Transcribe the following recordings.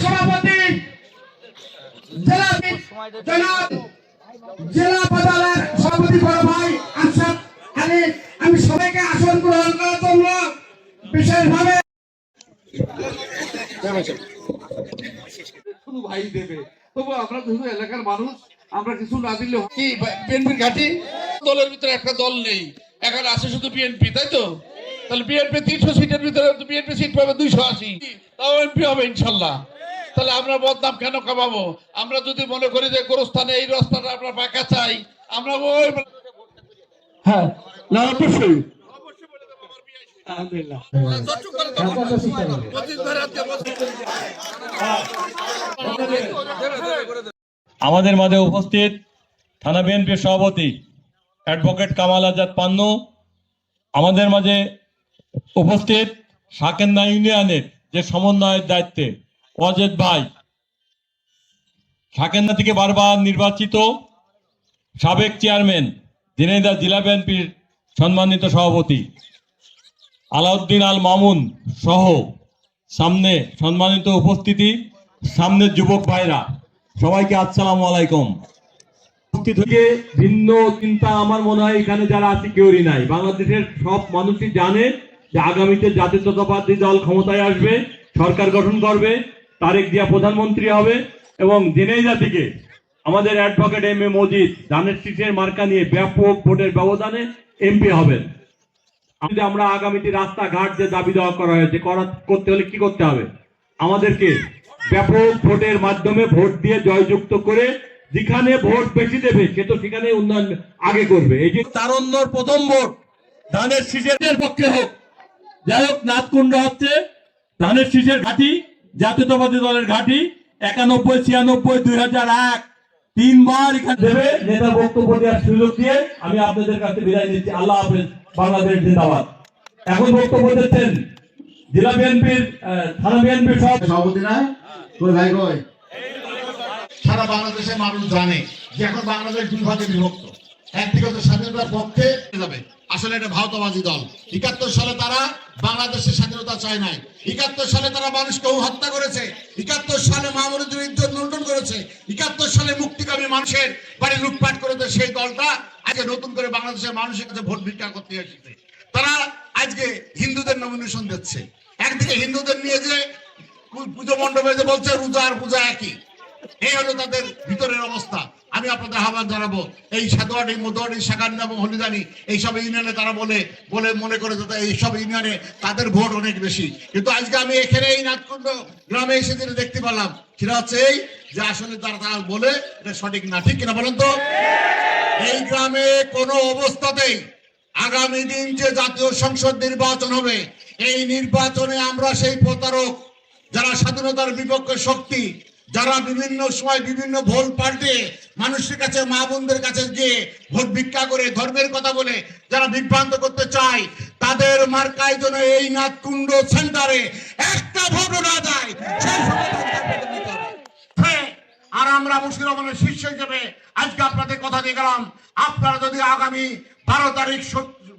সভাপতি জেলা জেলা সভাপতি আসন গ্রহণ বিশেষভাবে। শুধু ভাই দেবে। তবু আমরা শুধু এলাকার মানুষ আমরা কিছু না দিলে কি বিএনপির ঘাটি? দলের ভিতরে একটা দল নেই এখন আছে শুধু বিএনপি তাই তো? তাহলে বিএনপি তিনশো সিটের ভিতরে বিএনপি সিট পাবে দুইশো আশি। তাও এমপি হবে ইনশাল্লাহ। তাহলে আমরা বদনাম কেন কামাবো? আমরা যদি মনে করি যে গোরস্থানে এই রাস্তাটা আমরা পাকা চাই আমরা ওই হ্যাঁ না অবশ্যই আলহামদুলিল্লাহ আমাদের মাঝে উপস্থিত থানা বিএনপির সভাপতি অ্যাডভোকেট কামাল আজাদ পান্নু। আমাদের মাঝে উপস্থিত শাকেন্দা ইউনিয়নের যে সমন্বয়ের দায়িত্বে অজেদ ভাই। শাকেন্দা থেকে বারবার নির্বাচিত সাবেক চেয়ারম্যান, দিনেদা জেলা বিএনপির সম্মানিত সভাপতি। আলাউদ্দিন আল মামুন সহ সামনে সম্মানিত উপস্থিতি সামনের যুবক ভাইরা, সবাইকে আসসালামু আলাইকুম। উপস্থিত হয়ে ভিন্ন চিন্তা আমার মনে হয় এখানে যারা আছে কেউই নাই। বাংলাদেশের সব মানুষই জানে যে আগামীতে জাতীয়তাবাদী দল ক্ষমতায় আসবে, সরকার গঠন করবে, তারেক জিয়া প্রধানমন্ত্রী হবে এবং জেনেজা থেকে আমাদের অ্যাডভোকেট এম এ মজিদ, ধানের শীষের মার্কা নিয়ে ব্যাপক ভোটের ব্যবধানে এমপি হবেন। যদি আমরা আগামীতে রাস্তাঘাট যে দাবি দেওয়া করা হয়েছে, করা করতে হলে কি করতে হবে? আমাদেরকে ব্যাপক ভোটের মাধ্যমে ভোট দিয়ে জয়যুক্ত করে যেখানে ভোট বেশি দেবে, সে তো সেখানে উন্নয়ন আগে করবে। এই যে তারণ্যর প্রথম ভোট ধানের শীষের পক্ষে হোক। যাই হোক নাথকুণ্ড হচ্ছে ধানের শীষের ঘাঁটি, জাতীয়তাবাদী দলের ঘাঁটি, একানব্বই, ছিয়ানব্বই, দুই হাজার এক। তিনবার এখানে দেবে নেতা বক্তব্য দেওয়ার সুযোগ দিয়ে আমি আপনাদের কাছে বিদায় নিচ্ছি। আল্লাহ হাফেজ বাংলাদেশ জিন্দাবাদ। এখন বক্তব্য দিচ্ছেন জেলা বিএনপির থানা বিএনপির সভাপতি না কই ভাই কই? সারা বাংলাদেশের মানুষ জানে যে এখন বাংলাদেশ দুই ভাগে বিভক্ত। একদিকে স্বাধীনতার পক্ষে যাবে। আসলে এটা ভারতবাদী দল। একাত্তর সালে তারা বাংলাদেশের স্বাধীনতা চায় নাই। একাত্তর সালে তারা মানুষকে হত্যা করেছে। একাত্তর সালে মামুনুদ্দিন ইজ্জত লুণ্ঠন করেছে। একাত্তর সালে মুক্তিকামী মানুষের বাড়ি লুটপাট করেছে সেই দলটা। আজকে নতুন করে বাংলাদেশের মানুষের কাছে ভোট ভিক্ষা করতে এসেছে। তারা আজকে হিন্দুদের নমিনেশন দিচ্ছে। একদিকে হিন্দুদের নিয়ে যে পুজো মণ্ডপে যে বলছে রোজা আর পূজা একই। এই হলো তাদের ভিতরের অবস্থা। আমি আপনাদের আহ্বান জানাব, এই সাদোয়াটি মদোয়াটি সাকান্না এবং হলিদানি এইসব ইউনিয়নে তারা বলে বলে মনে করে যে এইসব ইউনিয়নে তাদের ভোট অনেক বেশি। কিন্তু আজকে আমি এখানে এই নাটকুণ্ড গ্রামে এসে যেটা দেখতে পেলাম, সেটা হচ্ছে এই যে আসলে তারা তারা বলে, এটা সঠিক না, ঠিক কিনা বলেন তো? এই গ্রামে কোনো অবস্থাতেই আগামী দিন যে জাতীয় সংসদ নির্বাচন হবে, এই নির্বাচনে আমরা সেই প্রতারক, যারা স্বাধীনতার বিপক্ষে শক্তি যারা বিভিন্ন সময় বিভিন্ন ভোল পাল্টে মানুষের কাছে মা বোনদের কাছে গিয়ে ভোট ভিক্ষা করে ধর্মের কথা বলে যারা বিভ্রান্ত করতে চায় তাদের মার্কায় জন্য এই নাথকুণ্ড সেন্টারে একটা ভোটও না যায়। হ্যাঁ, আর আমরা রহমানের শীর্ষ হিসেবে আজকে আপনাদের কথা দিয়ে গেলাম আপনারা যদি আগামী বারো তারিখ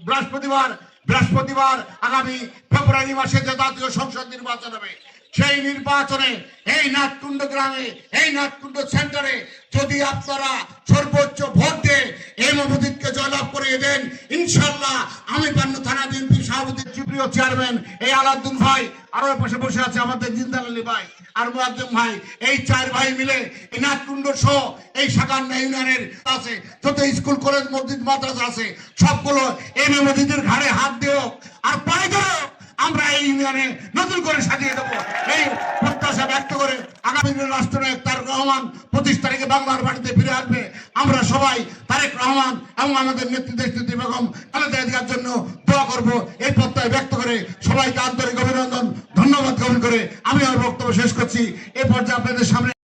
বৃহস্পতিবার বৃহস্পতিবার আগামী ফেব্রুয়ারি মাসে যে জাতীয় সংসদ নির্বাচন হবে সেই নির্বাচনে, এই নাথকুণ্ড গ্রামে, এই নাথকুণ্ড সেন্টারে যদি আপনারা সর্বোচ্চ ভোট দিয়ে এই মহমুদিনকে জয়লাভ করিয়ে দেন ইনশাল্লাহ আমি পান্ন থানা বিএনপি সভাপতি সুপ্রিয় চেয়ারম্যান এই আলাউদ্দিন ভাই আরও পাশে বসে আছে আমাদের জিন্দাল আলী ভাই আর মুয়াজ্জম ভাই। এই চার ভাই মিলে এই নাথকুণ্ড সহ এই সাকান্ন ইউনিয়নের আছে, যত স্কুল, কলেজ, মসজিদ, মাদ্রাসা আছে, সবগুলো এই মসজিদের ঘাড়ে হাত দিও আর পায়ে ধরো আমরা এই ইউনিয়নে নতুন করে সাজিয়ে দেবো। বাংলার বাড়িতে ফিরে আসবে। আমরা সবাই তারেক রহমান এবং আমাদের নেতৃত্বে বেগম জন্য দোয়া করব। এই প্রত্যয় ব্যক্ত করে সবাইকে আন্তরিক অভিনন্দন, ধন্যবাদ গ্রহণ করে আমি আমার বক্তব্য শেষ করছি। এ পর্যায়ে আপনাদের সামনে